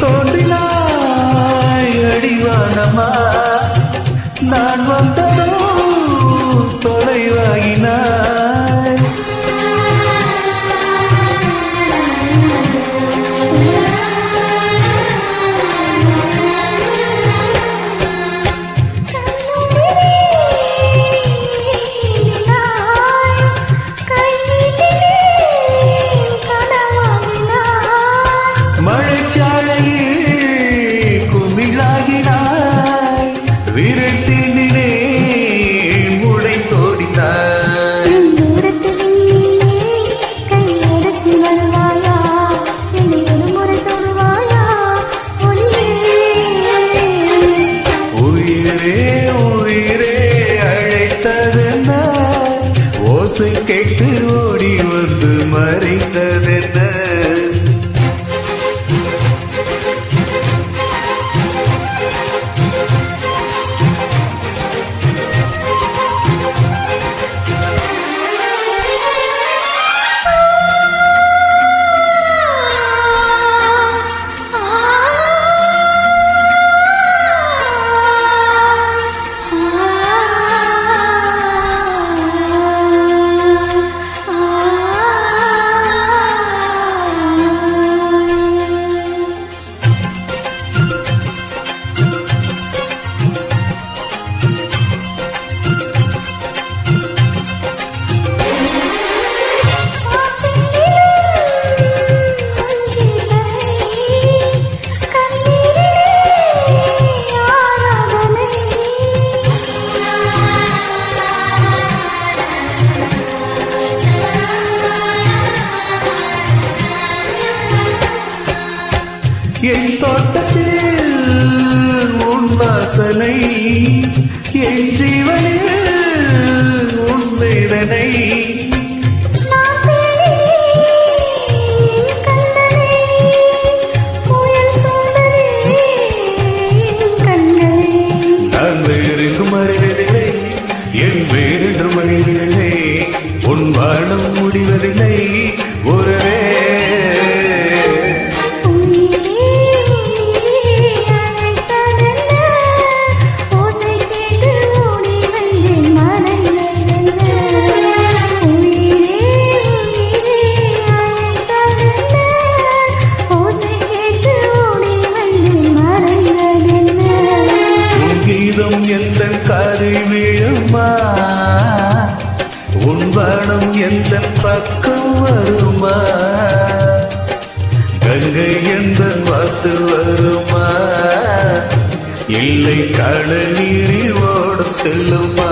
தோன்றினாய் அடிவானமா நான் வந்ததோ என் தோட்டத்தில் உன் வாசனை என் ஜீவனில் உன் வேதனை. என் வேறென்றும் அறிவதில்லை உன் வாழம் முடிவதில்லை ஒருவே உன்பானம் எந்த பக்கம் வருமா? கங்கை எந்த வாசு வருமா? இல்லை கடல் நீரில் ஓட செல்லுமா?